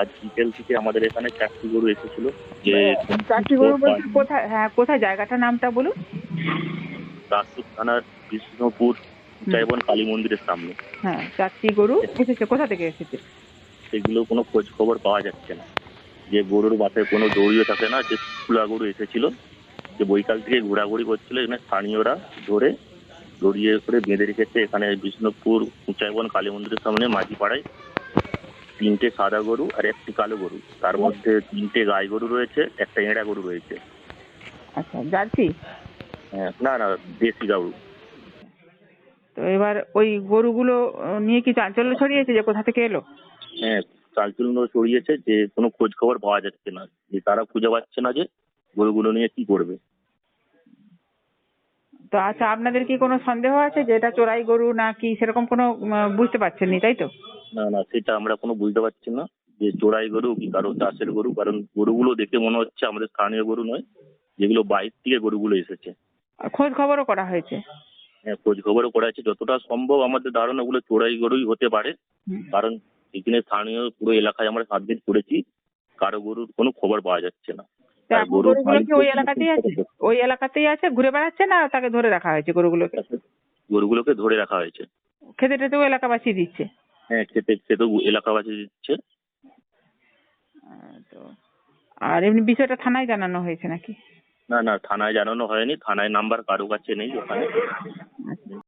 আজ বিকেল থেকে আমাদের এখানে চারটি গরু এসেছিল। যে চারটি গরু বলতে কোথায় হ্যাঁ কোথায় জায়গাটার নামটা বলুন? রাজপুর থানার বিষ্ণুপুর উচাইবন কালী মন্দিরের সামনে। হ্যাঁ চারটি গরু এসেছে। কোথা থেকে এসেছে? সেগুলো কোনো খোঁজ খবর পাওয়া যাচ্ছে না। যে গরুর মাথায় কোনো দড়িও থাকে না যে খোলা গরু এসেছিল যে বৈকাল থেকে ঘোরাঘুরি করছিল এখানে স্থানীয়রা ধরে দড়িয়ে করে বেঁধে রেখেছে। এখানে বিষ্ণুপুর উঁচাইবন কালী মন্দিরের সামনে মাঝি পাড়ায় তিনটে সাদা গরু আর একটি কালো গরু। তার মধ্যে তিনটে গাই গরু রয়েছে একটা এঁড়া গরু রয়েছে। আচ্ছা জার্সি? হ্যাঁ, না না দেশি গরু তো এবার ওই গরুগুলো নিয়ে কি চাঞ্চল্য ছড়িয়েছে যে কোথা থেকে এলো? হ্যাঁ চালচুলন ছড়িয়েছে যে কোনো খোঁজ খবর পাওয়া যাচ্ছে না। যে তারা খুঁজে পাচ্ছে না যে গরুগুলো নিয়ে কি করবে। তো আচ্ছা আপনাদের কি কোনো সন্দেহ আছে যে এটা চোরাই গরু না কি সেরকম কোনো বুঝতে পারছেন নি তাই তো? না না সেটা আমরা কোনো বুঝতে পারছি না যে চোরাই গরু কি কারও চাষের গরু কারণ গরুগুলো দেখে মনে হচ্ছে আমাদের স্থানীয় গরু নয় যেগুলো বাইরে থেকে গরুগুলো এসেছে। খোঁজ খবরও করা হয়েছে? হ্যাঁ খোঁজ খবরও করা আছে যতটা সম্ভব আমাদের ধারণা গুলো চোরাই গরুই হতে পারে কারণ এখানে স্থানীয় পুরো এলাকায় আমরা সাত দিন করেছি কারও গরুর কোনো খবর পাওয়া যাচ্ছে না। তো গরুগুলো কি ওই এলাকাতেই আছে? ওই এলাকাতেই আছে ঘুরে বেড়াচ্ছে না তাকে ধরে রাখা হয়েছে গরুগুলোকে? গরুগুলোকে ধরে রাখা হয়েছে। খেতে টেতেও এলাকাবাসী দিচ্ছে? হ্যাঁ খেতে খেতেও এলাকাবাসী দিচ্ছে। তো আর এমনি বিষয়টা থানায় জানানো হয়েছে নাকি? না না থানায় জানানো হয়নি। থানায় নাম্বার কারও কাছে নেই ওখানে।